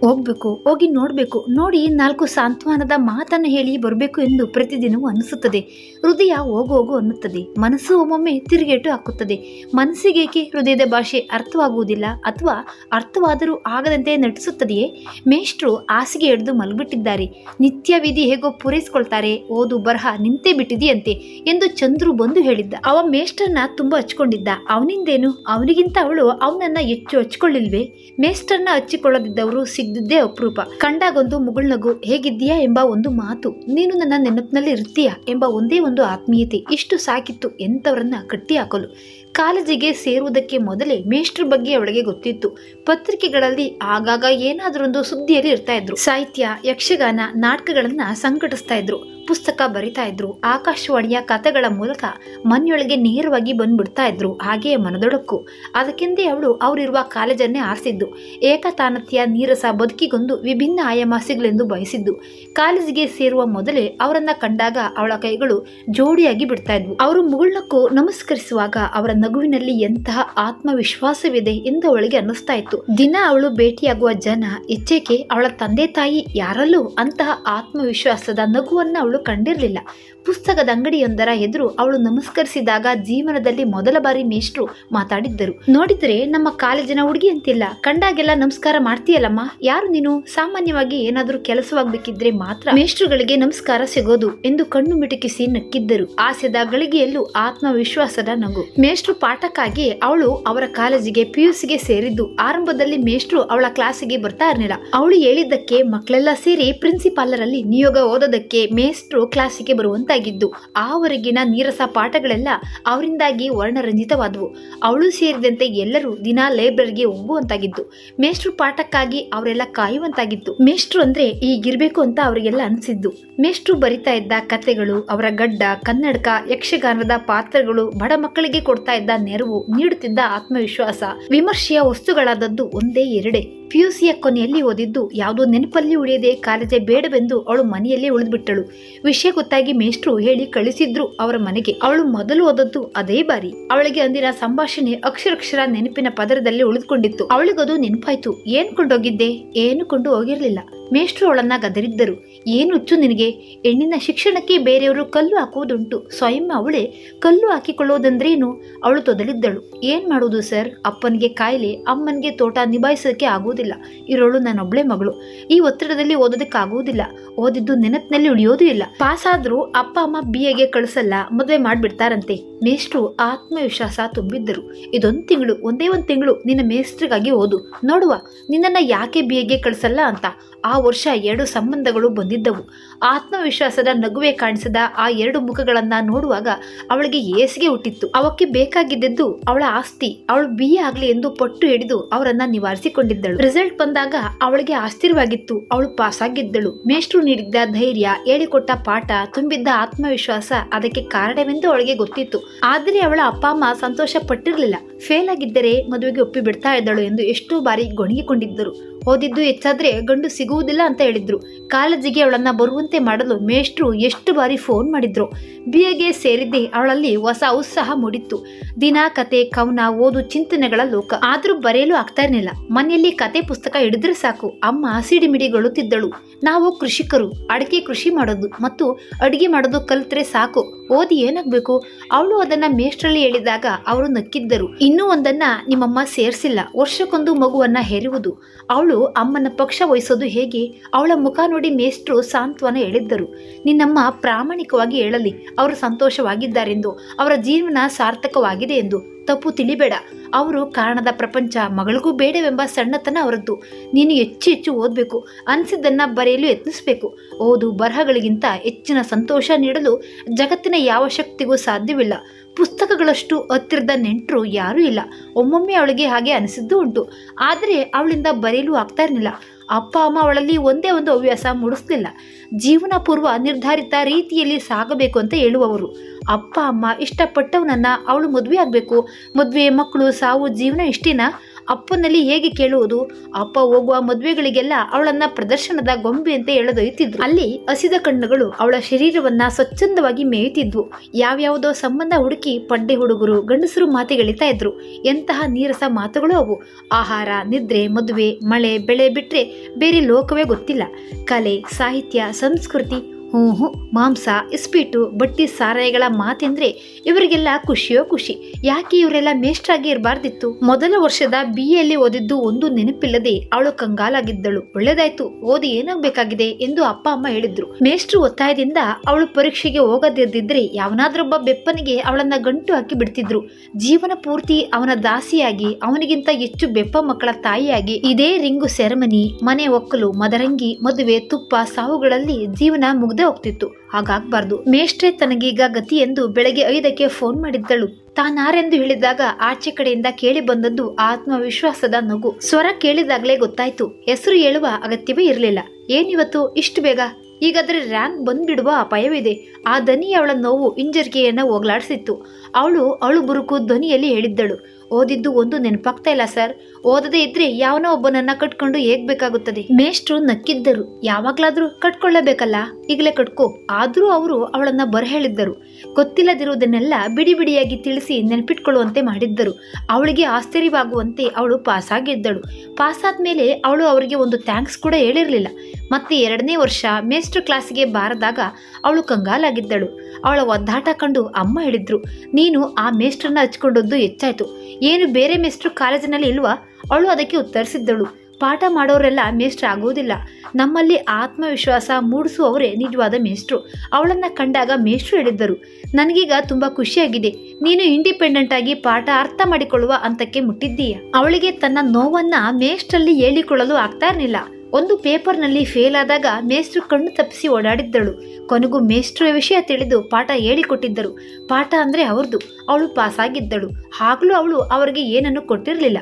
ಹೋಗ್ಬೇಕು, ಹೋಗಿ ನೋಡಬೇಕು. ನೋಡಿ ನಾಲ್ಕು ಸಾಂತ್ವನದ ಮಾತನ್ನು ಹೇಳಿ ಬರಬೇಕು ಎಂದು ಪ್ರತಿದಿನವೂ ಅನಿಸುತ್ತದೆ. ಹೃದಯ ಹೋಗು ಹೋಗು ಅನ್ನುತ್ತದೆ. ಮನಸ್ಸು ಒಮ್ಮೊಮ್ಮೆ ತಿರುಗೇಟು ಹಾಕುತ್ತದೆ. ಮನಸ್ಸಿಗೇಕೆ ಹೃದಯದ ಭಾಷೆ ಅರ್ಥವಾಗುವುದಿಲ್ಲ ಅಥವಾ ಅರ್ಥವಾದರೂ ಆಗದಂತೆ ನಟಿಸುತ್ತದೆಯೇ? ಮೇಷ್ಟ್ರು ಹಾಸಿಗೆ ಹಿಡಿದು ಮಲಗಿಬಿಟ್ಟಿದ್ದಾರೆ. ನಿತ್ಯ ವಿಧಿ ಹೇಗೋ ಪೂರೈಸ್ಕೊಳ್ತಾರೆ. ಓದು, ಬರಹ ನಿಂತೇ ಬಿಟ್ಟಿದೆಯಂತೆ ಎಂದು ಚಂದ್ರು ಬಂದು ಹೇಳಿದ್ದ. ಅವ ಮೇಷ್ಟ್ರನ್ನ ತುಂಬ ಹಚ್ಕೊಂಡಿದ್ದ. ಅವನಿಂದೇನು? ಅವನಿಗಿಂತ ಅವಳು ಅವನನ್ನ ಹೆಚ್ಚು ಹಚ್ಕೊಳ್ಳಿಲ್ವೇ ಮೇಷ್ಟ್ರನ್ನ ಹಚ್ಚಿಕೊಳ್ಳದಿದ್ದವರು ಸಿಗದಿದ್ದೇ ಅಪರೂಪ. ಕಂಡಾಗೊಂದು ಮುಗುಳ್ನಗು ಹೇಗಿದ್ದೀಯಾ? ಎಂಬ ಒಂದು ಮಾತು. ನೀನು ನನ್ನ ನೆನಪಿನಲ್ಲಿ ಇರ್ತೀಯಾ? ಎಂಬ ಒಂದೇ ಒಂದು ಆತ್ಮೀಯತೆ ಇಷ್ಟು ಸಾಕಿತ್ತು ಎಂಥವರನ್ನ ಕಟ್ಟಿ ಹಾಕಲು. ಕಾಲೇಜಿಗೆ ಸೇರುವುದಕ್ಕೆ ಮೊದಲೇ ಮೇಷ್ಟ್ರ ಬಗ್ಗೆ ಅವಳಿಗೆ ಗೊತ್ತಿತ್ತು. ಪತ್ರಿಕೆಗಳಲ್ಲಿ ಆಗಾಗ ಏನಾದರೊಂದು ಸುದ್ದಿಯಲ್ಲಿ ಇರ್ತಾ ಇದ್ರು. ಸಾಹಿತ್ಯ, ಯಕ್ಷಗಾನ, ನಾಟಕಗಳನ್ನ ಸಂಘಟಿಸ್ತಾ ಇದ್ರು. ಪುಸ್ತಕ ಬರಿತಾ ಇದ್ರು. ಆಕಾಶವಾಣಿಯ ಕಥೆಗಳ ಮೂಲಕ ಮನೆಯೊಳಗೆ ನೇರವಾಗಿ ಬಂದ್ಬಿಡ್ತಾ ಇದ್ರು. ಹಾಗೆಯೇ ಮನದೊಡಕು ಅದಕ್ಕೆಂದೇ ಅವಳು ಅವರಿರುವ ಕಾಲೇಜನ್ನೇ ಆರಿಸಿದ್ದು. ಏಕತಾನತೆಯ ನೀರಸ ಬದುಕಿಗೊಂದು ವಿಭಿನ್ನ ಆಯಾಮ ಸಿಗಲೆಂದು ಬಯಸಿದ್ದು. ಕಾಲೇಜಿಗೆ ಸೇರುವ ಮೊದಲೇ ಅವರನ್ನ ಕಂಡಾಗ ಅವಳ ಕೈಗಳು ಜೋಡಿಯಾಗಿ ಬಿಡ್ತಾ ಇದ್ವು. ಅವರು ಮುಗುಳ್ನಕ್ಕೂ ನಮಸ್ಕರಿಸುವಾಗ ಅವರ ನಗುವಿನಲ್ಲಿ ಎಂತಹ ಆತ್ಮವಿಶ್ವಾಸವಿದೆ ಎಂದು ಅವಳಿಗೆ ಅನ್ನಿಸ್ತಾ ಇತ್ತು. ದಿನ ಅವಳು ಭೇಟಿಯಾಗುವ ಜನ ಹೆಚ್ಚೇಕೆ ಅವಳ ತಂದೆ ತಾಯಿ ಯಾರಲ್ಲೂ ಅಂತಹ ಆತ್ಮವಿಶ್ವಾಸದ ನಗುವನ್ನ ಅವಳು ಕಂಡಿರಲಿಲ್ಲ. ಪುಸ್ತಕದ ಅಂಗಡಿಯೊಂದರ ಎದುರು ಅವಳು ನಮಸ್ಕರಿಸಿದಾಗ ಜೀವನದಲ್ಲಿ ಮೊದಲ ಬಾರಿ ಮೇಷ್ಟ್ರು ಮಾತಾಡಿದ್ದರು. ನೋಡಿದ್ರೆ, ನಮ್ಮ ಕಾಲೇಜಿನ ಹುಡುಗಿ ಅಂತಿಲ್ಲ. ಕಂಡಾಗೆಲ್ಲ ನಮಸ್ಕಾರ ಮಾಡ್ತೀಯಲ್ಲಮ್ಮ? ಯಾರು ನೀನು? ಸಾಮಾನ್ಯವಾಗಿ ಏನಾದರೂ ಕೆಲಸವಾಗಬೇಕಿದ್ರೆ ಮಾತ್ರ ಮೇಷ್ಟ್ರುಗಳಿಗೆ ನಮಸ್ಕಾರ ಸಿಗೋದು ಎಂದು ಕಣ್ಣು ಮಿಟುಕಿಸಿ ನಕ್ಕಿದ್ದರು. ಆಸೆದ ಗಳಿಗೆಯಲ್ಲೂ ಆತ್ಮವಿಶ್ವಾಸದ ನಗು. ಮೇಷ್ಟ್ರು ಪಾಠಕ್ಕಾಗಿ ಅವಳು ಅವರ ಕಾಲೇಜಿಗೆ ಪಿಯುಸಿಗೆ ಸೇರಿದ್ದು. ಆರಂಭದಲ್ಲಿ ಮೇಷ್ಟ್ರು ಅವಳ ಕ್ಲಾಸಿಗೆ ಬರ್ತಾ ಇರಲಿಲ್ಲ. ಅವಳು ಹೇಳಿದ್ದಕ್ಕೆ ಮಕ್ಕಳೆಲ್ಲ ಸೇರಿ ಪ್ರಿನ್ಸಿಪಾಲರಲ್ಲಿ ನಿಯೋಗ ಓದೋದಕ್ಕೆ ಮೇಷ್ಟ್ರು ಕ್ಲಾಸಿಗೆ ಬರುವಂತಾಗಿದ್ದು, ಆವರೆಗಿನ ನೀರಸ ಪಾಠಗಳೆಲ್ಲ ಅವರಿಂದಾಗಿ ವರ್ಣರಂಜಿತವಾದವು. ಅವಳು ಸೇರಿದಂತೆ ಎಲ್ಲರೂ ದಿನ ಲೈಬ್ರರಿಗೆ ಹೋಗುವಂತಾಗಿದ್ದು ಮೇಷ್ಟ್ರು ಪಾಠಕ್ಕಾಗಿ ಅವರೆಲ್ಲ ಕಾಯುವಂತಾಗಿತ್ತು. ಮೇಷ್ಟ್ರು ಅಂದ್ರೆ ಈಗಿರ್ಬೇಕು ಅಂತ ಅವರಿಗೆಲ್ಲ ಅನಿಸಿದ್ದು. ಮೇಷ್ಟ್ರು ಬರಿತಾ ಇದ್ದ ಕಥೆಗಳು, ಅವರ ಗಡ್ಡ, ಕನ್ನಡಕ, ಯಕ್ಷಗಾನದ ಪಾತ್ರಗಳು ಬಡ ಮಕ್ಕಳಿಗೆ ಕೊಡ್ತಾ ಇದ್ದ ನೆರವು ನೀಡುತ್ತಿದ್ದ ಆತ್ಮವಿಶ್ವಾಸ. ವಿಮರ್ಶೆಯ ವಸ್ತುಗಳಾದದ್ದು ಒಂದೇ ಎರಡೇ. ಪಿಯುಸಿಯ ಕೊನೆಯಲ್ಲಿ ಓದಿದ್ದು ಯಾವುದೋ ನೆನಪಲ್ಲಿ ಉಳಿಯದೆ ಕಾಲೇಜೆ ಬೇಡವೆಂದು ಅವಳು ಮನೆಯಲ್ಲೇ ಉಳಿದ್ಬಿಟ್ಟಳು. ವಿಷಯ ಗೊತ್ತಾಗಿ ಮೇಷ್ಟ್ರು ಹೇಳಿ ಕಳಿಸಿದ್ರು ಅವರ ಮನೆಗೆ. ಅವಳು ಮೊದಲು ಓದದ್ದು ಅದೇ ಬಾರಿ. ಅವಳಿಗೆ ಅಂದಿನ ಸಂಭಾಷಣೆ ಅಕ್ಷರಕ್ಷರ ನೆನಪಿನ ಪದರದಲ್ಲಿ ಉಳಿದುಕೊಂಡಿತ್ತು. ಅವಳಿಗದು ನೆನಪಾಯ್ತು. ಏನ್ ಕೊಂಡೋಗಿದ್ದೆ? ಏನು ಕೊಂಡು ಹೋಗಿರ್ಲಿಲ್ಲ. ಮೇಷ್ಟ್ರು ಅವಳನ್ನ ಗದರಿದ್ದರು. ಏನು ಹುಚ್ಚು ನಿನಗೆ? ಹೆಣ್ಣಿನ ಶಿಕ್ಷಣಕ್ಕೆ ಬೇರೆಯವರು ಕಲ್ಲು ಹಾಕುವುದುಂಟು. ಸ್ವಯಂ ಅವಳೇ ಕಲ್ಲು ಹಾಕಿಕೊಳ್ಳೋದಂದ್ರೇನು? ಅವಳು ತೊದಲಿದ್ದಳು. ಏನು ಮಾಡುವುದು ಸರ್? ಅಪ್ಪನಿಗೆ ಕಾಯಿಲೆ, ಅಮ್ಮನಿಗೆ ತೋಟ ನಿಭಾಯಿಸೋಕೆ ಆಗುವುದಿಲ್ಲ. ಇರೋಳು ನನ್ನೊಬ್ಳೆ ಮಗಳು. ಈ ಒತ್ತಡದಲ್ಲಿ ಓದೋದಕ್ಕಾಗುವುದಿಲ್ಲ. ಓದಿದ್ದು ನೆನಪಿನಲ್ಲಿ ಉಳಿಯೋದು ಇಲ್ಲ. ಪಾಸ್ ಆದ್ರೂ ಅಪ್ಪ, ಅಮ್ಮ ಬಿ ಎಗೆ ಕಳಿಸಲ್ಲ. ಮದುವೆ ಮಾಡಿಬಿಡ್ತಾರಂತೆ. ಮೇಷ್ಟ್ರು ಆತ್ಮವಿಶ್ವಾಸ ತುಂಬಿದ್ದರು. ಇದೊಂದು ತಿಂಗಳು, ಒಂದೇ ಒಂದು ತಿಂಗಳು. ನಿನ್ನ ಮೇಸ್ಟ್ರಿಗಾಗಿ ಓದು. ನೋಡುವ, ನಿನ್ನನ್ನು ಯಾಕೆ ಬಿ ಎಗೆ ಕಳಿಸಲ್ಲ? ಅಂತ. ಆ ವರ್ಷ ಎರಡು ಸಂಬಂಧಗಳು ಬಂದಿದ್ದವು. ಆತ್ಮವಿಶ್ವಾಸದ ನಗುವೆ ಕಾಣಿಸಿದ ಆ ಎರಡು ಮುಖಗಳನ್ನ ನೋಡುವಾಗ ಅವಳಿಗೆ ಏಸಿಗೆ ಹುಟ್ಟಿತ್ತು. ಅವಕ್ಕೆ ಬೇಕಾಗಿದ್ದದ್ದು ಅವಳ ಆಸ್ತಿ. ಅವಳು ಬಿ ಆಗ್ಲಿ ಎಂದು ಪಟ್ಟು ಹಿಡಿದು ಅವರನ್ನ ನಿವಾರಿಸಿಕೊಂಡಿದ್ದಳು. ರಿಸಲ್ಟ್ ಬಂದಾಗ ಅವಳಿಗೆ ಆಶ್ಚರ್ಯವಾಗಿತ್ತು. ಅವಳು ಪಾಸ್ ಆಗಿದ್ದಳು ಮೇಷ್ಟ್ರು ನೀಡಿದ್ದ ಧೈರ್ಯ, ಹೇಳಿಕೊಟ್ಟ ಪಾಠ, ತುಂಬಿದ್ದ ಆತ್ಮವಿಶ್ವಾಸ ಅದಕ್ಕೆ ಕಾರಣವೆಂದು ಅವಳಿಗೆ ಗೊತ್ತಿತ್ತು. ಆದರೆ ಅವಳ ಅಪ್ಪ, ಅಮ್ಮ ಸಂತೋಷ ಪಟ್ಟಿರಲಿಲ್ಲ ಫೇಲ್ ಆಗಿದ್ದರೆ ಮದುವೆಗೆ ಒಪ್ಪಿ ಬಿಡ್ತಾ ಇದ್ದಳು ಎಂದು ಎಷ್ಟೋ ಬಾರಿ ಗೊಣಗಿಕೊಂಡಿದ್ದರು. ಓದಿದ್ದು ಹೆಚ್ಚಾದ್ರೆ ಗಂಡು ಸಿಗುವುದಿಲ್ಲ ಅಂತ ಹೇಳಿದ್ರು. ಕಾಲೇಜಿಗೆ ಅವಳನ್ನ ಬರುವಂತೆ ಮಾಡಲು ಮೇಷ್ಟ್ರು ಎಷ್ಟು ಬಾರಿ ಫೋನ್ ಮಾಡಿದ್ರು. ಬಿಎಗೆ ಸೇರಿದ್ದೇ ಅವಳಲ್ಲಿ ಹೊಸ ಉತ್ಸಾಹ ಮೂಡಿತ್ತು. ದಿನ, ಕತೆ ಕವನ ಓದು ಚಿಂತನೆಗಳ ಲೋಕ. ಆದ್ರೂ ಬರೆಯಲು ಆಗ್ತಾ ಇರಲಿಲ್ಲ. ಮನೆಯಲ್ಲಿ ಕತೆ ಪುಸ್ತಕ ಹಿಡಿದ್ರೆ ಸಾಕು. ಅಮ್ಮ ಸಿಡಿಮಿಡಿಗೊಳ್ಳುತ್ತಿದ್ದಳು ನಾವು ಕೃಷಿಕರು. ಅಡಿಕೆ ಕೃಷಿ ಮಾಡೋದು. ಮತ್ತು ಅಡಿಗೆ ಮಾಡೋದು ಕಲಿತ್ರೆ ಸಾಕು. ಓದಿ ಏನಾಗಬೇಕು? ಅವಳು ಅದನ್ನ ಮೇಷ್ಟ್ರಲ್ಲಿ ಹೇಳಿದಾಗ ಅವರು ನಕ್ಕಿದ್ದರು. ಇನ್ನೂ ಒಂದನ್ನ ನಿಮ್ಮಮ್ಮ ಸೇರಿಸಿಲ್ಲ. ವರ್ಷಕ್ಕೊಂದು ಮಗುವನ್ನ ಹೆರುವುದು. ಅವಳು ಅಮ್ಮನ ಪಕ್ಷ ವಹಿಸೋದು ಹೇಗೆ? ಅವಳ ಮುಖ ನೋಡಿ ಮೇಷ್ಟ್ರು ಸಾಂತ್ವನ ಹೇಳಿದ್ದರು ನಿನ್ನಮ್ಮ ಪ್ರಾಮಾಣಿಕವಾಗಿ ಹೇಳಲಿ, ಅವರು ಸಂತೋಷವಾಗಿದ್ದಾರೆಂದು, ಅವರ ಜೀವನ ಸಾರ್ಥಕವಾಗಿದೆ ಎಂದು. ತಪ್ಪು ತಿಳಿಬೇಡ, ಅವರು ಕಾರಣದ ಪ್ರಪಂಚ, ಮಗಳಿಗೂ ಬೇಡವೆಂಬ ಸಣ್ಣತನ ಅವರದ್ದು. ನೀನು ಹೆಚ್ಚು ಹೆಚ್ಚು ಓದಬೇಕು, ಅನಿಸಿದ್ದನ್ನ ಬರೆಯಲು ಯತ್ನಿಸಬೇಕು. ಓದು ಬರಹಗಳಿಗಿಂತ ಹೆಚ್ಚಿನ ಸಂತೋಷ ನೀಡಲು ಜಗತ್ತಿನ ಯಾವ ಶಕ್ತಿಗೂ ಸಾಧ್ಯವಿಲ್ಲ. ಪುಸ್ತಕಗಳಷ್ಟು ಹತ್ತಿರದ ನೆಂಟರು ಯಾರೂ ಇಲ್ಲ. ಒಮ್ಮೊಮ್ಮೆ ಅವಳಿಗೆ ಹಾಗೆ ಅನಿಸಿದ್ದು ಉಂಟು. ಆದರೆ ಅವಳಿಂದ ಬರೆಯಲು ಆಗ್ತಾ ಇರಲಿಲ್ಲ. ಅಪ್ಪ, ಅಮ್ಮ ಅವಳಲ್ಲಿ ಒಂದೇ ಒಂದು ಹವ್ಯಾಸ ಮೂಡಿಸ್ಲಿಲ್ಲ. ಜೀವನ ಪೂರ್ವ ನಿರ್ಧಾರಿತ ರೀತಿಯಲ್ಲಿ ಸಾಗಬೇಕು ಅಂತ ಹೇಳುವವರು. ಅಪ್ಪ, ಅಮ್ಮ ಇಷ್ಟಪಟ್ಟವನನ್ನ ಅವಳು ಮದುವೆ ಆಗಬೇಕು. ಮದುವೆ, ಮಕ್ಕಳು ಸಾವು, ಜೀವನ ಇಷ್ಟೇನಾ? ಅಪ್ಪನಲ್ಲಿ ಹೇಗೆ ಕೇಳುವುದು? ಅಪ್ಪ ಹೋಗುವ ಮದುವೆಗಳಿಗೆಲ್ಲ ಅವಳನ್ನ ಪ್ರದರ್ಶನದ ಗೊಂಬೆ ಅಂತ ಎಳೆದೊಯ್ಯುತ್ತಿದ್ರು. ಅಲ್ಲಿ ಹಸಿದ ಕಣ್ಣುಗಳು ಅವಳ ಶರೀರವನ್ನ ಸ್ವಚ್ಛಂದವಾಗಿ ಮೇಯುತ್ತಿದ್ವು. ಯಾವ್ಯಾವುದೋ ಸಂಬಂಧ ಹುಡುಕಿ ಪಡ್ಡೆ ಹುಡುಗರು ಗಂಡಸರು ಮಾತಿಗಳಿತಾ ಇದ್ರು. ಎಂತಹ ನೀರಸ ಮಾತುಗಳು ಅವು. ಆಹಾರ, ನಿದ್ರೆ, ಮದುವೆ, ಮಳೆ, ಬೆಳೆ ಬಿಟ್ಟರೆ ಬೇರೆ ಲೋಕವೇ ಗೊತ್ತಿಲ್ಲ. ಕಲೆ, ಸಾಹಿತ್ಯ, ಸಂಸ್ಕೃತಿ ಹ್ಞೂ ಮಾಂಸ, ಇಸ್ಪೀಟು, ಬಟ್ಟಿ ಸಾರಾಯಿಗಳ ಮಾತೆಂದ್ರೆ ಇವರಿಗೆಲ್ಲ ಖುಷಿಯೋ ಖುಷಿ. ಯಾಕೆ ಇವರೆಲ್ಲ ಮೇಷ್ಟ್ರಾಗಿ ಇರಬಾರ್ದಿತ್ತು? ಮೊದಲ ವರ್ಷದ ಬಿ ಎಲ್ಲಿ ಓದಿದ್ದು ಒಂದು ನೆನಪಿಲ್ಲದೆ ಅವಳು ಕಂಗಾಲಾಗಿದ್ದಳು. ಒಳ್ಳೇದಾಯ್ತು, ಓದಿ ಏನಾಗಬೇಕಾಗಿದೆ ಎಂದು ಅಪ್ಪ ಅಮ್ಮ ಹೇಳಿದ್ರು. ಮೇಷ್ಟ್ರು ಒತ್ತಾಯದಿಂದ ಅವಳು ಪರೀಕ್ಷೆಗೆ ಹೋಗದಿದ್ದಿದ್ರೆ ಯಾವನಾದ್ರೊಬ್ಬ ಬೆಪ್ಪನಿಗೆ ಅವಳನ್ನ ಗಂಟು ಹಾಕಿ ಬಿಡ್ತಿದ್ರು. ಜೀವನ ಪೂರ್ತಿ ಅವನ ದಾಸಿಯಾಗಿ, ಅವನಿಗಿಂತ ಹೆಚ್ಚು ಬೆಪ್ಪ ಮಕ್ಕಳ ತಾಯಿಯಾಗಿ ಇದೇ ರಿಂಗು ಸೆರೆಮನಿ, ಮನೆ ಒಕ್ಕಲು, ಮದರಂಗಿ, ಮದುವೆ, ತುಪ್ಪ, ಸಾವುಗಳಲ್ಲಿ ಜೀವನ ಮುಗ್ದೇ ಹೋಗ್ತಿತ್ತು. ಹಾಗಾಗ್ಬಾರ್ದು ಮೇಷ್ಟ್ರೆ ತನಗೀಗ ಗತಿ ಎಂದು ಬೆಳಗ್ಗೆ ಐದಕ್ಕೆ ಫೋನ್ ಮಾಡಿದ್ದಳು. ತಾನಾರೆಂದು ಹೇಳಿದಾಗ ಆಚೆ ಕಡೆಯಿಂದ ಕೇಳಿ ಬಂದದ್ದು ಆತ್ಮವಿಶ್ವಾಸದ ನಗು. ಸ್ವರ ಕೇಳಿದಾಗಲೇ ಗೊತ್ತಾಯ್ತು. ಹೆಸರು ಹೇಳುವ ಅಗತ್ಯವೇ ಇರಲಿಲ್ಲ. ಏನಿವತ್ತು? ಇಷ್ಟು ಬೇಗ? ಈಗಾದ್ರೆ ರ್ಯಾಂಕ್ ಬಂದ್ಬಿಡುವ ಅಪಾಯವಿದೆ. ಆ ದನಿ ಅವಳ ನೋವು ಹಿಂಜರಿಕೆಯನ್ನು ಹೋಗ್ಲಾಡಿಸಿತ್ತು. ಅವಳು ಅಳು ಬುರುಕು ಧ್ವನಿಯಲ್ಲಿ ಹೇಳಿದ್ದಳು. ಓದಿದ್ದು ಒಂದು ನೆನಪಾಗ್ತಾ ಇಲ್ಲ, ಸರ್. ಓದದೇ ಇದ್ರೆ ಯಾವನೋ ಒಬ್ಬನನ್ನ ಕಟ್ಕೊಂಡು ಹೇಗ್ ಬೇಕಾಗುತ್ತದೆ? ಮೇಷ್ಟ್ರು ನಕ್ಕಿದ್ದರು. ಯಾವಾಗ್ಲಾದ್ರೂ ಕಟ್ಕೊಳ್ಳಬೇಕಲ್ಲ? ಈಗಲೇ ಕಟ್ಕೋ. ಆದ್ರೂ ಅವರು ಅವಳನ್ನ ಬರಹೇಳಿದ್ದರು. ಗೊತ್ತಿಲ್ಲದಿರುವುದನ್ನೆಲ್ಲ ಬಿಡಿ ಬಿಡಿಯಾಗಿ ತಿಳಿಸಿ ನೆನಪಿಟ್ಕೊಳ್ಳುವಂತೆ ಮಾಡಿದ್ದರು. ಅವಳಿಗೆ ಆಶ್ಚರ್ಯವಾಗುವಂತೆ ಅವಳು ಪಾಸಾಗಿದ್ದಳು. ಪಾಸಾದ್ಮೇಲೆ ಅವಳು ಅವರಿಗೆ ಒಂದು ಥ್ಯಾಂಕ್ಸ್ ಕೂಡ ಹೇಳಿರಲಿಲ್ಲ. ಮತ್ತೆ ಎರಡನೇ ವರ್ಷ ಮೇಸ್ಟ್ರ್ ಕ್ಲಾಸ್ಗೆ ಬಾರದಾಗ ಅವಳು ಕಂಗಾಲಾಗಿದ್ದಳು. ಅವಳ ಒದ್ದಾಟ ಕಂಡು ಅಮ್ಮ ಹೇಳಿದ್ರು, ನೀನು ಆ ಮೇಸ್ಟ್ರನ್ನ ಹಚ್ಕೊಂಡದ್ದು ಹೆಚ್ಚಾಯ್ತು. ಏನು ಬೇರೆ ಮೇಸ್ಟ್ರು ಕಾಲೇಜಿನಲ್ಲಿ ಇಲ್ವಾ? ಅವಳು ಅದಕ್ಕೆ ಉತ್ತರಿಸಿದ್ದಳು. ಪಾಠ ಮಾಡೋರೆಲ್ಲ ಮೇಷ್ಟ್ರು ಆಗೋದಿಲ್ಲ. ನಮ್ಮಲ್ಲಿ ಆತ್ಮವಿಶ್ವಾಸ ಮೂಡಿಸುವವರೇ ನಿಜವಾದ ಮೇಷ್ಟ್ರು. ಅವಳನ್ನು ಕಂಡಾಗ ಮೇಷ್ಟ್ರು ಹೇಳಿದ್ದರು. ನನಗೀಗ ತುಂಬ ಖುಷಿಯಾಗಿದೆ. ನೀನು ಇಂಡಿಪೆಂಡೆಂಟ್ ಆಗಿ ಪಾಠ ಅರ್ಥ ಮಾಡಿಕೊಳ್ಳುವ ಹಂತಕ್ಕೆ ಮುಟ್ಟಿದ್ದೀಯ. ಅವಳಿಗೆ ತನ್ನ ನೋವನ್ನು ಮೇಷ್ಟ್ರಲ್ಲಿ ಹೇಳಿಕೊಳ್ಳಲು ಆಗ್ತಾ ಇರಲಿಲ್ಲ. ಒಂದು ಪೇಪರ್ನಲ್ಲಿ ಫೇಲ್ ಆದಾಗ ಮೇಷ್ಟ್ರು ಕಣ್ಣು ತಪ್ಪಿಸಿ ಓಡಾಡಿದ್ದಳು. ಕೊನೆಗೂ ಮೇಷ್ಟ್ರ ವಿಷಯ ತಿಳಿದು ಪಾಠ ಹೇಳಿಕೊಟ್ಟಿದ್ದರು. ಪಾಠ ಅಂದರೆ ಅವ್ರದ್ದು ಅವಳು ಪಾಸಾಗಿದ್ದಳು ಆಗಲೂ ಅವಳು ಅವರಿಗೆ ಏನನ್ನು ಕೊಟ್ಟಿರಲಿಲ್ಲ.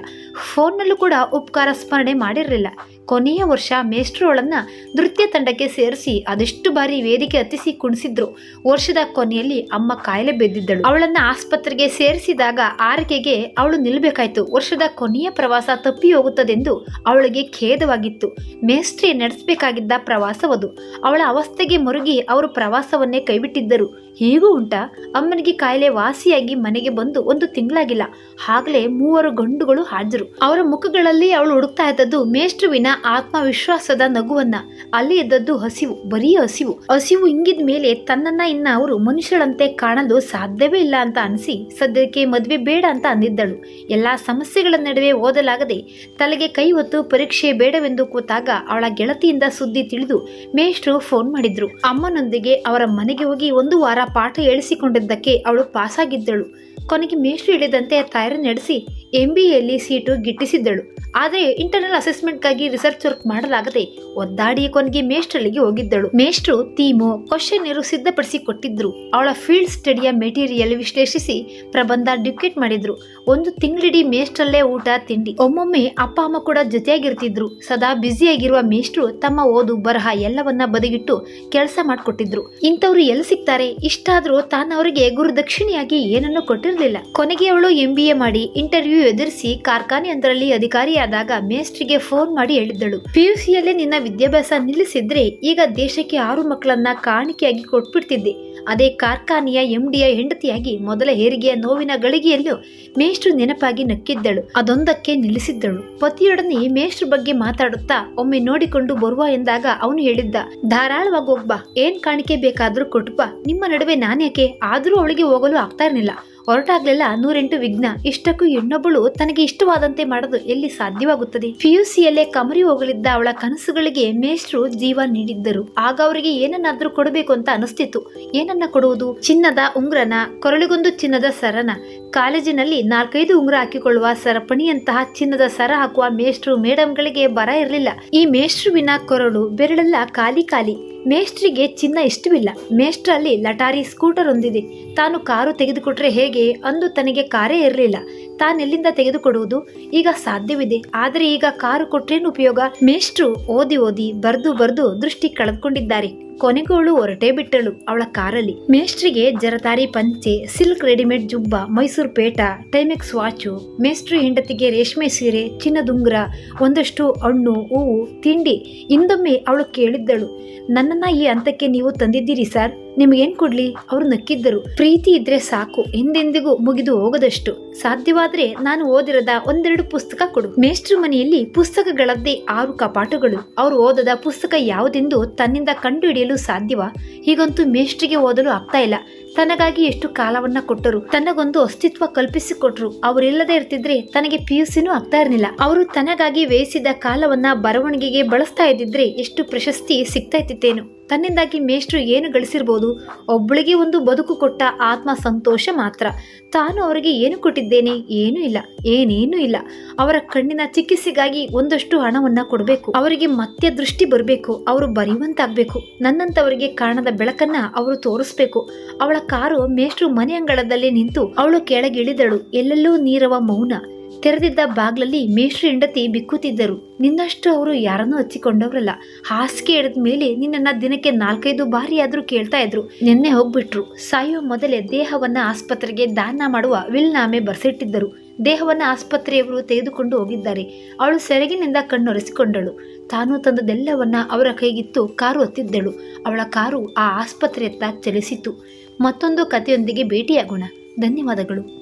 ಫೋನ್ನಲ್ಲೂ ಕೂಡ ಉಪಕಾರ ಸ್ಮರಣೆ ಮಾಡಿರಲಿಲ್ಲ. ಕೊನೆಯ ವರ್ಷ ಮೇಷ್ಟ್ರು ಅವಳನ್ನು ನೃತ್ಯ ತಂಡಕ್ಕೆ ಸೇರಿಸಿ ಅದೆಷ್ಟು ಬಾರಿ ವೇದಿಕೆ ಹತ್ತಿಸಿ ಕುಣಿಸಿದ್ರು. ವರ್ಷದ ಕೊನೆಯಲ್ಲಿ ಅಮ್ಮ ಕಾಯಿಲೆ ಬೆದ್ದಿದ್ದಳು. ಅವಳನ್ನು ಆಸ್ಪತ್ರೆಗೆ ಸೇರಿಸಿದಾಗ ಆರಕೆಗೆ ಅವಳು ನಿಲ್ಲಬೇಕಾಯ್ತು ವರ್ಷದ ಕೊನೆಯ ಪ್ರವಾಸ ತಪ್ಪಿ ಹೋಗುತ್ತದೆಂದು ಅವಳಿಗೆ ಖೇದವಾಗಿತ್ತು. ಮೇಸ್ಟ್ರಿ ನಡೆಸಬೇಕಾಗಿದ್ದ ಪ್ರವಾಸವದು. ಅವಳ ಅವಸ್ಥೆಗೆ ಮರುಗಿ ಅವರು ಪ್ರವಾಸವನ್ನೇ ಕೈಬಿಟ್ಟಿದ್ದರು. ಹೀಗೂ ಉಂಟಾ. ಅಮ್ಮನಿಗೆ ಕಾಯಿಲೆ ವಾಸಿಯಾಗಿ ಮನೆಗೆ ಬಂದು ಒಂದು ತಿಂಗಳಾಗಿಲ್ಲ. ಆಗಲೇ ಮೂವರು ಗಂಡುಗಳು ಹಾಜರು. ಅವರ ಮುಖಗಳಲ್ಲಿ ಅವಳು ಹುಡುಕ್ತಾ ಇದ್ದದ್ದು ಮೇಷ್ಟ್ರುವಿನ ಆತ್ಮವಿಶ್ವಾಸದ ನಗುವನ್ನ. ಅಲ್ಲಿ ಇದ್ದದ್ದು ಹಸಿವು, ಬರೀ ಹಸಿವು. ಹಸಿವು ಹಿಂಗಿದ ಮೇಲೆ ತನ್ನನ್ನ ಇನ್ನ ಅವರು ಮನುಷ್ಯರಂತೆ ಕಾಣಲು ಸಾಧ್ಯವೇ ಇಲ್ಲ ಅಂತ ಅನಿಸಿ ಸದ್ಯಕ್ಕೆ ಮದುವೆ ಬೇಡ ಅಂತ ಅಂದಿದ್ದಳು. ಎಲ್ಲಾ ಸಮಸ್ಯೆಗಳ ನಡುವೆ ಓದಲಾಗದೆ ತಲೆಗೆ ಕೈ ಹೊತ್ತು ಪರೀಕ್ಷೆ ಬೇಡವೆಂದು ಕೂತಾಗ ಅವಳ ಗೆಳತಿಯಿಂದ ಸುದ್ದಿ ತಿಳಿದು ಮೇಷ್ಟ್ರು ಫೋನ್ ಮಾಡಿದ್ರು. ಅಮ್ಮನೊಂದಿಗೆ ಅವರ ಮನೆಗೆ ಹೋಗಿ ಒಂದು ವಾರ ಪಾಠ ಹೇಳಿಸಿಕೊಂಡಿದ್ದಕ್ಕೆ ಅವಳು ಪಾಸಾಗಿದ್ದಳು. ಕೊನೆಗೆ ಮೇಷ್ಟ್ರು ಹೇಳಿದಂತೆ ತಯಾರಿ ನಡೆಸಿ ಎಂ ಬಿ ಎಲ್ಲಿ ಸೀಟು ಗಿಟ್ಟಿಸಿದ್ದಳು. ಆದರೆ ಇಂಟರ್ನಲ್ ಅಸೆಸ್ಮೆಂಟ್ಗಾಗಿ ರಿಸರ್ಚ್ ವರ್ಕ್ ಮಾಡಲಾಗದೆ ಒದ್ದಾಡಿ ಕೊನೆಗೆ ಮೇಷ್ಟ್ರಲ್ಲಿಗೆ ಹೋಗಿದ್ದಳು. ಮೇಷ್ಟ್ರು ಥೀಮು ಕ್ವಶನ್ ಸಿದ್ಧಪಡಿಸಿ ಕೊಟ್ಟಿದ್ರು ಅವಳ ಫೀಲ್ಡ್ ಸ್ಟಡಿಯ ಮೆಟೀರಿಯಲ್ ವಿಶ್ಲೇಷಿಸಿ ಪ್ರಬಂಧ ಡಿಕ್ಟೇಟ್ ಮಾಡಿದ್ರು. ಒಂದು ತಿಂಗಳಿಡೀ ಮೇಷ್ಟ್ರಲ್ಲೇ ಊಟ, ತಿಂಡಿ. ಒಮ್ಮೊಮ್ಮೆ ಅಪ್ಪ, ಅಮ್ಮ ಕೂಡ ಜೊತೆಯಾಗಿರ್ತಿದ್ರು. ಸದಾ ಬ್ಯುಸಿಯಾಗಿರುವ ಮೇಷ್ಟ್ರು ತಮ್ಮ ಓದು, ಬರಹ ಎಲ್ಲವನ್ನ ಬದಿಗಿಟ್ಟು ಕೆಲಸ ಮಾಡಿಕೊಟ್ಟಿದ್ರು. ಇಂಥವ್ರು ಎಲ್ಲಿ ಸಿಗ್ತಾರೆ? ಇಷ್ಟಾದರೂ ತಾನವರಿಗೆ ಗುರುದಕ್ಷಿಣೆಯಾಗಿ ಏನನ್ನು ಕೊಟ್ಟಿರಲಿಲ್ಲ ಕೊನೆಗೆ ಅವಳು ಎಂ ಬಿ ಎ ಮಾಡಿ ಇಂಟರ್ವ್ಯೂ ಎದುರಿಸಿ ಕಾರ್ಖಾನೆಯೊಂದರಲ್ಲಿ ಅಧಿಕಾರಿಯಾದಾಗ ಮೇಸ್ಟ್ರಿಗೆ ಫೋನ್ ಮಾಡಿ ಹೇಳಿದ್ದಳು. ಪಿಯುಸಿಯಲ್ಲೇ ನಿನ್ನ ವಿದ್ಯಾಭ್ಯಾಸ ನಿಲ್ಲಿಸಿದ್ರೆ ಈಗ ದೇಶಕ್ಕೆ ಆರು ಮಕ್ಕಳನ್ನ ಕಾಣಿಕೆಯಾಗಿ ಕೊಟ್ಬಿಡ್ತಿದ್ದೆ. ಅದೇ ಕಾರ್ಖಾನೆಯ ಎಂಡಿಯ ಹೆಂಡತಿಯಾಗಿ ಮೊದಲ ಹೆರಿಗೆಯ ನೋವಿನ ಗಳಿಗೆಯಲ್ಲೂ ಮೇಷ್ಟ್ರು ನೆನಪಾಗಿ ನಕ್ಕಿದ್ದಳು. ಅದೊಂದಕ್ಕೆ ನಿಲ್ಲಿಸಿದ್ದಳು. ಪತಿಯೊಡನೆ ಮೇಷ್ಟ್ರ ಬಗ್ಗೆ ಮಾತಾಡುತ್ತಾ ಒಮ್ಮೆ ನೋಡಿಕೊಂಡು ಬರುವ ಎಂದಾಗ ಅವನು ಹೇಳಿದ್ದ, ಧಾರಾಳವಾಗಿ ಹೋಗ್ಬಾ. ಏನ್ ಕಾಣಿಕೆ ಬೇಕಾದ್ರೂ ಕೊಟ್ಬಾ. ನಿಮ್ಮ ನಡುವೆ ನಾನೇಕೆ ಆದರೂ ಅವಳಿಗೆ ಹೋಗಲು ಆಗ್ತಾ ಇರಲಿಲ್ಲ. ಹೊರಟಾಗ್ಲೆಲ್ಲ ನೂರೆಂಟು ವಿಘ್ನ. ಇಷ್ಟಕ್ಕೂ ಹೆಣ್ಣೊಬ್ಬಳು ತನಗೆ ಇಷ್ಟವಾದಂತೆ ಮಾಡೋದು ಎಲ್ಲಿ ಸಾಧ್ಯವಾಗುತ್ತದೆ? ಪಿಯುಸಿಯಲ್ಲೇ ಕಮರಿ ಹೋಗಲಿದ್ದ ಅವಳ ಕನಸುಗಳಿಗೆ ಮೇಷ್ಟ್ರು ಜೀವ ನೀಡಿದ್ದರು. ಆಗ ಅವರಿಗೆ ಏನನ್ನಾದ್ರೂ ಕೊಡಬೇಕು ಅಂತ ಅನಿಸ್ತಿತ್ತು. ಏನನ್ನ ಕೊಡುವುದು? ಚಿನ್ನದ ಉಂಗ್ರನ, ಕೊರಳಿಗೊಂದು ಚಿನ್ನದ ಸರನ. ಕಾಲೇಜಿನಲ್ಲಿ ನಾಲ್ಕೈದು ಉಂಗ್ರ ಹಾಕಿಕೊಳ್ಳುವ ಸರಪಣಿಯಂತಹ ಚಿನ್ನದ ಸರ ಹಾಕುವ ಮೇಷ್ಟ್ರು ಮೇಡಮ್ಗಳಿಗೆ ಬರ ಇರಲಿಲ್ಲ. ಈ ಮೇಷ್ಟ್ರುವಿನ ಕೊರಳು ಬೆರಳೆಲ್ಲ ಖಾಲಿ ಖಾಲಿ. ಮೇಷ್ಟ್ರಿಗೆ ಚಿನ್ನ ಇಷ್ಟವಿಲ್ಲ. ಮೇಷ್ಟ್ರಲ್ಲಿ ಲಟಾರಿ ಸ್ಕೂಟರ್ ಹೊಂದಿದೆ ತಾನು ಕಾರು ತೆಗೆದುಕೊಟ್ರೆ ಹೇಗೆ? ಅಂದು ತನಗೆ ಕಾರೇ ಇರಲಿಲ್ಲ. ತಾನೆಲ್ಲಿಂದ ತೆಗೆದುಕೊಡುವುದು? ಈಗ ಸಾಧ್ಯವಿದೆ. ಆದರೆ ಈಗ ಕಾರು ಕೊಟ್ರೇನು ಉಪಯೋಗ? ಮೇಷ್ಟ್ರು ಓದಿ ಓದಿ, ಬರ್ದು ಬರ್ದು ದೃಷ್ಟಿ ಕಳೆದುಕೊಂಡಿದ್ದಾರೆ. ಕೊನೆಗೂ ಅವಳು ಹೊರಟೇ ಬಿಟ್ಟಳು ಅವಳ ಕಾರಲ್ಲಿ. ಮೇಸ್ಟ್ರಿಗೆ ಜರತಾರಿ ಪಂಚೆ, ಸಿಲ್ಕ್ ರೆಡಿಮೇಡ್ ಜುಬ್ಬ, ಮೈಸೂರು ಪೇಟ, ಟೈಮೆಕ್ಸ್ ವಾಚು ಮೇಸ್ಟ್ರು ಹೆಂಡತಿಗೆ ರೇಷ್ಮೆ ಸೀರೆ ಚಿನ್ನದುಂಗುರ ಒಂದಷ್ಟು ಹಣ್ಣು, ಹೂವು, ತಿಂಡಿ, ಇಂದೊಮ್ಮೆ ಅವಳು ಕೇಳಿದ್ದಳು. ನನ್ನನ್ನ ಈ ಹಂತಕ್ಕೆ ನೀವು ತಂದಿದ್ದೀರಿ ಸರ್. ನಿಮಗೇನ್ ಕೊಡ್ಲಿ? ಅವರು ನಕ್ಕಿದ್ದರು. ಪ್ರೀತಿ ಇದ್ರೆ ಸಾಕು. ಎಂದೆಂದಿಗೂ ಮುಗಿದು ಹೋಗದಷ್ಟು. ಸಾಧ್ಯವಾದ್ರೆ ನಾನು ಓದಿರದ ಒಂದೆರಡು ಪುಸ್ತಕ ಕೊಡು. ಮೇಷ್ಟ್ರ ಮನೆಯಲ್ಲಿ ಪುಸ್ತಕಗಳದ್ದೇ ಆರು ಕಪಾಟುಗಳು. ಅವರು ಓದದ ಪುಸ್ತಕ ಯಾವುದೆಂದು ತನ್ನಿಂದ ಕಂಡುಹಿಡಿಯಲು ಸಾಧ್ಯವ? ಹೀಗಂತೂ ಮೇಷ್ಟ್ರಿಗೆ ಓದಲು ಆಗ್ತಾ ಇಲ್ಲ. ತನಗಾಗಿ ಎಷ್ಟು ಕಾಲವನ್ನ ಕೊಟ್ಟರು, ತನಗೊಂದು ಅಸ್ತಿತ್ವ ಕಲ್ಪಿಸಿಕೊಟ್ರು. ಅವರಿಲ್ಲದೆ ಇರ್ತಿದ್ರೆ ತನಗೆ ಪಿ ಯು ಸಿನೂ ಆಗ್ತಾ ಇರಲಿಲ್ಲ. ಅವರು ತನಗಾಗಿ ವ್ಯಯಿಸಿದ ಕಾಲವನ್ನ ಬರವಣಿಗೆಗೆ ಬಳಸ್ತಾ ಇದ್ದಿದ್ರೆ ಎಷ್ಟು ಪ್ರಶಸ್ತಿ ಸಿಗ್ತಾ ತನ್ನಿಂದಾಗಿ ಮೇಷ್ಟ್ರು ಏನು ಗಳಿಸಿರ್ಬೋದು? ಒಬ್ಬಳಿಗೆ ಒಂದು ಬದುಕು ಕೊಟ್ಟ ಆತ್ಮ ಸಂತೋಷ ಮಾತ್ರ. ತಾನು ಅವರಿಗೆ ಏನು ಕೊಟ್ಟಿದ್ದೇನೆ? ಏನೂ ಇಲ್ಲ. ಏನೇನೂ ಇಲ್ಲ. ಅವರ ಕಣ್ಣಿನ ಚಿಕಿತ್ಸೆಗಾಗಿ ಒಂದಷ್ಟು ಹಣವನ್ನು ಕೊಡಬೇಕು. ಅವರಿಗೆ ಮತ್ತೆ ದೃಷ್ಟಿ ಬರಬೇಕು. ಅವರು ಬರೆಯುವಂತಾಗಬೇಕು ನನ್ನಂತವರಿಗೆ ಕಾಣದ ಬೆಳಕನ್ನ ಅವರು ತೋರಿಸ್ಬೇಕು. ಅವಳ ಕಾರು ಮೇಷ್ಟ್ರು ಮನೆ ಅಂಗಳದಲ್ಲಿ ನಿಂತು ಅವಳು ಕೆಳಗಿಳಿದಳು. ಎಲ್ಲೆಲ್ಲೂ ನೀರವ ಮೌನ. ತೆರೆದಿದ್ದ ಬಾಗ್ಲಲ್ಲಿ ಮೇಷ್ಟ್ರು ಹೆಂಡತಿ ಬಿಕ್ಕುತ್ತಿದ್ದರು. ನಿನ್ನಷ್ಟು ಅವರು ಯಾರನ್ನೂ ಹಚ್ಚಿಕೊಂಡವರಲ್ಲ. ಹಾಸಿಗೆ ಹಿಡಿದ ಮೇಲೆ ನಿನ್ನನ್ನ ದಿನಕ್ಕೆ ನಾಲ್ಕೈದು ಬಾರಿ ಆದರೂ ಕೇಳ್ತಾ ಇದ್ರು. ನಿನ್ನೆ ಹೋಗ್ಬಿಟ್ರು. ಸಾಯೋ ಮೊದಲೇ ದೇಹವನ್ನ ಆಸ್ಪತ್ರೆಗೆ ದಾನ ಮಾಡುವ ವಿಲ್ನಾಮೆ ಬರೆಸಿಟ್ಟಿದ್ದರು. ದೇಹವನ್ನ ಆಸ್ಪತ್ರೆಯವರು ತೆಗೆದುಕೊಂಡು ಹೋಗಿದ್ದಾರೆ. ಅವಳು ಸೆರಗಿನಿಂದ ಕಣ್ಣೊರೆಸಿಕೊಂಡಳು. ತಾನು ತಂದದೆಲ್ಲವನ್ನ ಅವರ ಕೈಗಿತ್ತು ಕಾರು ಹತ್ತಿದ್ದಳು. ಅವಳ ಕಾರು ಆ ಆಸ್ಪತ್ರೆಯತ್ತ ಚಲಿಸಿತು. ಮತ್ತೊಂದು ಕಥೆಯೊಂದಿಗೆ ಭೇಟಿಯಾಗೋಣ. ಧನ್ಯವಾದಗಳು.